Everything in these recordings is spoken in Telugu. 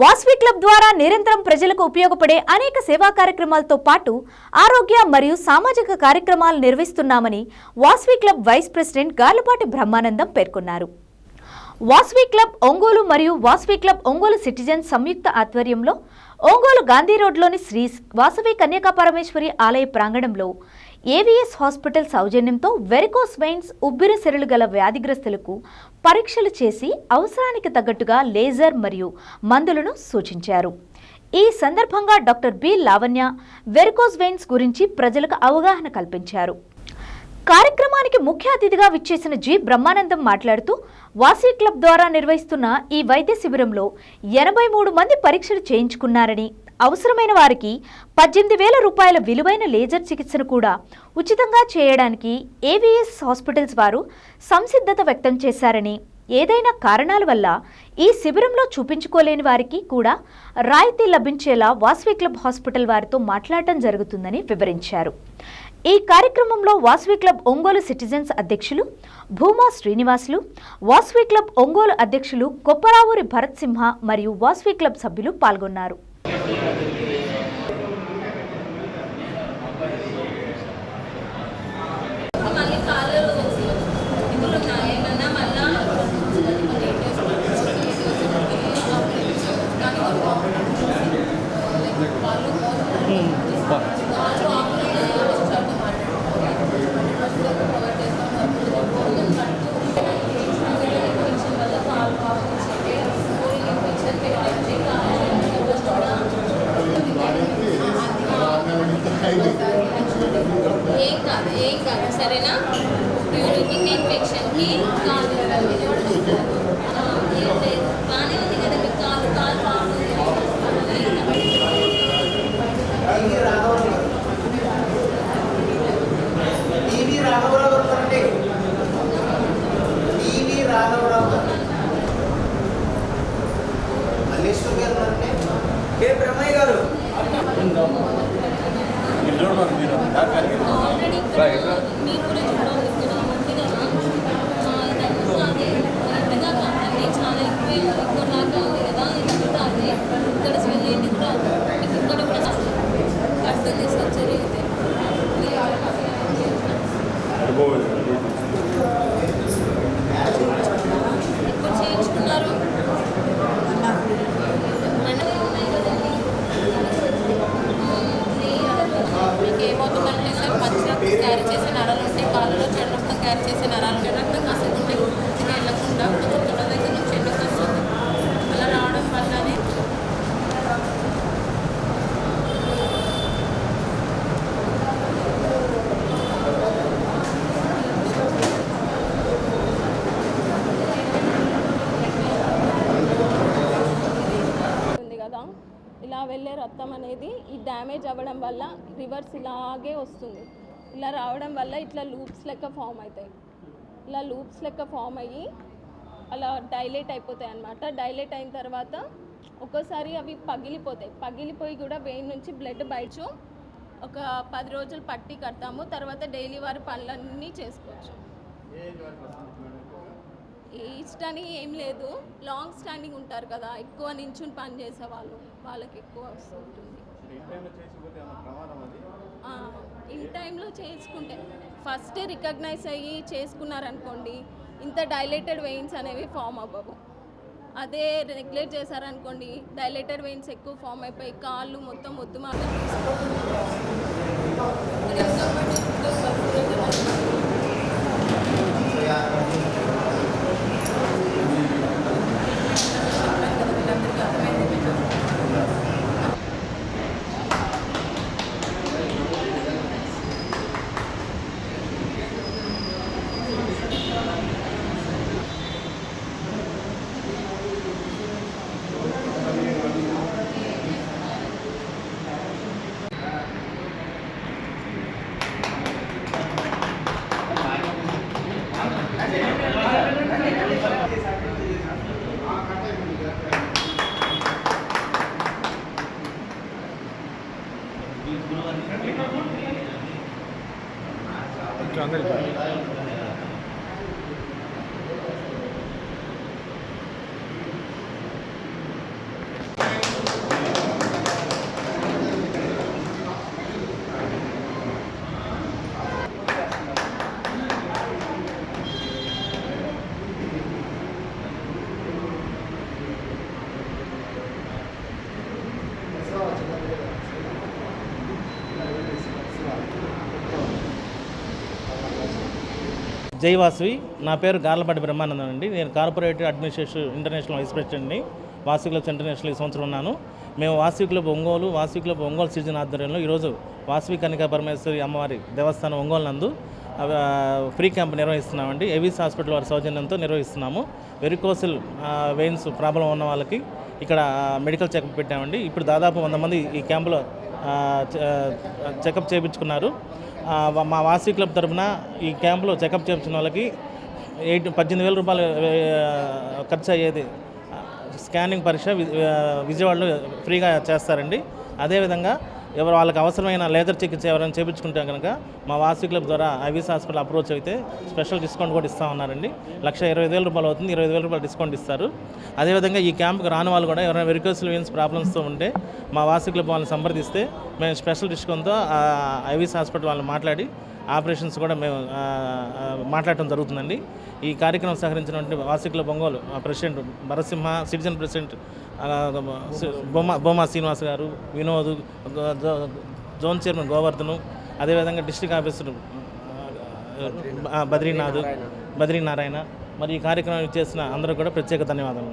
వాస్వి క్లబ్ ద్వారా నిరంతరం ప్రజలకు ఉపయోగపడే అనేక సేవా కార్యక్రమాలతో పాటు ఆరోగ్య మరియు సామాజిక కార్యక్రమాలు నిర్వహిస్తున్నామని Vasavi club vice president Galupati Brahmanandam పేర్కొన్నారు. వాస్వి క్లబ్ ఒంగోలు మరియు వాస్వి క్లబ్ ఒంగోలు సిటిజన్ సంయుక్త ఆధ్వర్యంలో ఒంగోలు గాంధీ రోడ్లోని శ్రీ వాసవి కన్యకాపరమేశ్వరి ఆలయ ప్రాంగణంలో ఏవిఎస్ హాస్పిటల్ సౌజన్యంతో వెరికోస్ వెయిన్స్ ఉబ్బిరి సెరలు గల వ్యాధిగ్రస్తులకు పరీక్షలు చేసి అవసరానికి తగ్గట్టుగా లేజర్ మరియు మందులను సూచించారు. ఈ సందర్భంగా doctor B Lavanya varicose veins గురించి ప్రజలకు అవగాహన కల్పించారు. కార్యక్రమానికి ముఖ్య అతిథిగా విచ్చేసిన జి బ్రహ్మానందం మాట్లాడుతూ వాసీ క్లబ్ ద్వారా నిర్వహిస్తున్న ఈ వైద్య శిబిరంలో ఎనభై మూడు మంది పరీక్షలు చేయించుకున్నారని అవసరమైన వారికి పద్దెనిమిది వేల రూపాయల విలువైన లేజర్ చికిత్సను కూడా ఉచితంగా చేయడానికి ఏవిఎస్ హాస్పిటల్స్ వారు సంసిద్ధత వ్యక్తం చేశారని ఏదైనా కారణాల వల్ల ఈ శిబిరంలో చూపించుకోలేని వారికి కూడా రాయితీ లభించేలా వాసవి క్లబ్ హాస్పిటల్ వారితో మాట్లాడటం జరుగుతుందని వివరించారు. ఈ కార్యక్రమంలో వాసవి క్లబ్ ఒంగోలు సిటిజన్స్ అధ్యక్షులు భూమా శ్రీనివాసులు వాసవి క్లబ్ ఒంగోలు అధ్యక్షులు కొప్పరావూరి భరత్ సింహ మరియు వాసవి క్లబ్ సభ్యులు పాల్గొన్నారు. Thank you. సరేనా? యూరిన్ ఇన్ఫెక్షన్కి కాలు బాగానే ఉంది కదా మీకు కాలు? కాలు బాగుంది. ఏ బ్రహ్మయ్య గారు? చాలా ఎక్కువ అదే ఇక్కడ కూడా మీకు ఇక్కడ కూడా కడుతుంది సర్జరీ అయితే ఎప్పుడు చేయించుకున్నారు మనమే ఉన్నాయి కదండి మీకు ఏమవుతుందంటే సార్ పచ్చి క్యారీ చేసే నరాలు ఉంటాయి కాళ్ళలో చెడు రక్తం క్యారీ చేసే నరాలు ఉంటాయి రక్తం కాసేపు ఉంటాయి పూర్తిగా వెళ్ళకుండా కొంచెం తొడ దగ్గర నుంచి ఎందుకు వస్తుంది అలా రావడం వల్లనే ఉంది కదా ఇలా వెళ్ళే రక్తం అనేది ఈ డ్యామేజ్ అవ్వడం వల్ల రివర్స్ ఇలాగే వస్తుంది. ఇలా రావడం వల్ల ఇట్లా లూప్స్ లెక్క ఫామ్ అవుతాయి. ఇలా లూప్స్ లెక్క ఫామ్ అయ్యి అలా డైలేట్ అయిపోతాయి అన్నమాట. డైలేట్ అయిన తర్వాత ఒక్కోసారి అవి పగిలిపోతాయి. పగిలిపోయి కూడా వెయిన్ నుంచి బ్లడ్ బయట ఒక పది రోజులు పట్టి కడతాము. తర్వాత డైలీ వారి పనులన్నీ చేసుకోవచ్చు. ఏజ్ అని ఏం లేదు. లాంగ్ స్టాండింగ్ ఉంటారు కదా. ఎక్కువ నించుని పని చేసే వాళ్ళు. వాళ్ళకి ఎక్కువ వస్తుంటుంది ఇన్ టైంలో చేసుకుంటే. ఫస్ట్ రికగ్నైజ్ అయ్యి చేసుకున్నారనుకోండి ఇంత డైలేటెడ్ వెయిన్స్ అనేవి ఫామ్ అవ్వవు. అదే నెగ్లెక్ట్ చేశారనుకోండి డైలేటెడ్ వెయిన్స్ ఎక్కువ ఫామ్ అయిపోయి కాళ్ళు మొత్తం మొద్దు మాత్రం అందరికీ జైవాసువి. నా పేరు గార్లపాటి బ్రహ్మానందం అండి. నేను కార్పొరేట్ అడ్మినిస్ట్రేషన్ ఇంటర్నేషనల్ వైస్ ప్రెసిడెంట్ని వాసు క్లబ్స్ ఇంటర్నేషనల్ ఈ సంవత్సరం ఉన్నాను. మేము Vasu club Ongole Vasu club Ongole citizen ఆధ్వర్యంలో ఈరోజు వాసవి కనికా పరమేశ్వరి అమ్మవారి దేవస్థానం ఒంగోలు నందు ఫ్రీ క్యాంప్ నిర్వహిస్తున్నామండి. ఎవిస్ హాస్పిటల్ వారి సౌజన్యంతో నిర్వహిస్తున్నాము. వెరికోసిల్ వెయిన్స్ ప్రాబ్లం ఉన్న వాళ్ళకి ఇక్కడ మెడికల్ చెకప్ పెట్టామండి. ఇప్పుడు దాదాపు వంద మంది ఈ క్యాంపులో చెకప్ చేయించుకున్నారు మా వాసీ క్లబ్ తరఫున ఈ క్యాంప్లో చెకప్ చేయించిన వాళ్ళకి ఎయిట్ పద్దెనిమిది వేల రూపాయలు ఖర్చు అయ్యేది. స్కానింగ్ పరీక్ష విజయవాడలో ఫ్రీగా చేస్తారండి. అదేవిధంగా ఎవరు వాళ్ళకి అవసరమైన లేజర్ చికిత్స ఎవరైనా చేయించుకుంటే కనుక మా వాసవి క్లబ్ ద్వారా ఐవీస్ హాస్పిటల్ అప్రోచ్ అయితే స్పెషల్ డిస్కౌంట్ కూడా ఇస్తా ఉన్నారండి. లక్ష ఇరవై వేల రూపాయలు అవుతుంది. ఇరవై వేల రూపాయలు డిస్కౌంట్ ఇస్తారు. అదేవిధంగా ఈ క్యాంప్కి రాని వాళ్ళు కూడా ఎవరైనా వెరికల్స్ వెయిన్స్ ప్రాబ్లమ్స్తో ఉంటే మా వాసవి క్లబ్ వాళ్ళని సంప్రదిస్తే మేము స్పెషల్ డిస్కౌంట్తో ఐవీస్ హాస్పిటల్ వాళ్ళని మాట్లాడి ఆపరేషన్స్ కూడా మేము మాట్లాడటం జరుగుతుందండి. ఈ కార్యక్రమం సహకరించినటువంటి వాసికుల బొంగోలు ఆ, ప్రెసిడెంట్ భరసింహ సిటిజన్ ప్రెసిడెంట్ బొమ్మ బొమ్మ శ్రీనివాస్ గారు వినోద్ జో- జోన్ చైర్మన్ గోవర్ధను అదేవిధంగా డిస్ట్రిక్ట్ ఆఫీసర్ బద్రీనాథ్ బద్రీనారాయణ మరి ఈ కార్యక్రమం చేసిన అందరూ కూడా ప్రత్యేక ధన్యవాదాలు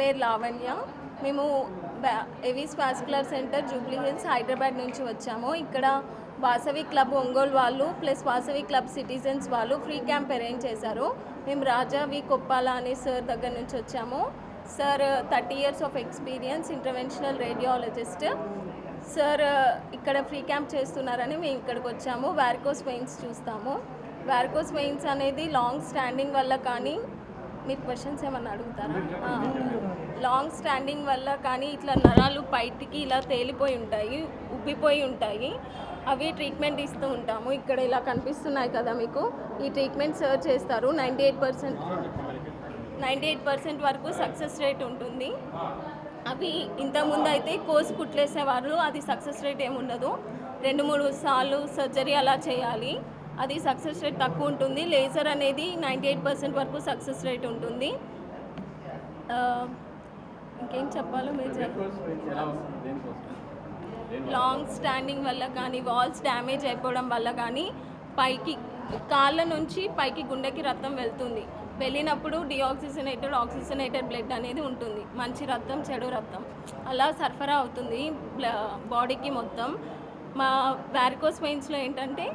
పేరు లావణ్య. మేము బ్యా- AVS vascular centre Jubilee Hills Hyderabad నుంచి వచ్చాము. ఇక్కడ వాసవి క్లబ్ ఒంగోలు వాళ్ళు ప్లస్ వాసవి క్లబ్ సిటిజన్స్ వాళ్ళు ఫ్రీ క్యాంప్ అరేంజ్ చేశారు. మేము రాజా వి కొప్పాల అనే సార్ దగ్గర నుంచి వచ్చాము. Sir thirty years of experience interventional radiologist. Sir ఇక్కడ ఫ్రీ క్యాంప్ చేస్తున్నారని మేము ఇక్కడికి వచ్చాము. వ్యార్కోస్ వెయిన్స్ చూస్తాము. వ్యార్కోస్ వెయిన్స్ అనేది లాంగ్ స్టాండింగ్ వల్ల కానీ మీరు క్వశ్చన్స్ ఏమన్నా అడుగుతారా? లాంగ్ స్టాండింగ్ వల్ల కానీ ఇట్లా నరాలు బయటికి ఇలా తేలిపోయి ఉంటాయి ఉబ్బిపోయి ఉంటాయి. అవి ట్రీట్మెంట్ ఇస్తూ ఉంటాము. ఇక్కడ ఇలా కనిపిస్తున్నాయి కదా మీకు. ఈ ట్రీట్మెంట్ సర్వ్ చేస్తారు. Ninety eight percent ninety eight percent వరకు సక్సెస్ రేట్ ఉంటుంది. అవి ఇంతకుముందు అయితే కోర్స్ కుట్లేసేవాళ్ళు అది సక్సెస్ రేట్ ఏముండదు రెండు మూడు సార్లు సర్జరీ అలా చేయాలి. అది సక్సెస్ రేట్ తక్కువ ఉంటుంది. లేజర్ అనేది నైంటీ ఎయిట్ పర్సెంట్ వరకు సక్సెస్ రేట్ ఉంటుంది. ఇంకేం చెప్పాలో మీరు లాంగ్ స్టాండింగ్ వల్ల కానీ వాల్స్ డ్యామేజ్ అయిపోవడం వల్ల కానీ పైకి కాళ్ళ నుంచి పైకి గుండెకి రక్తం వెళ్తుంది. వెళ్ళినప్పుడు డిఆక్సిజనేటెడ్ ఆక్సిజనేటెడ్ బ్లడ్ అనేది ఉంటుంది. మంచి రక్తం చెడు రక్తం. అలా సరఫరా అవుతుంది బాడీకి మొత్తం. మా వ్యారికోస్ పెయిన్స్లో ఏంటంటే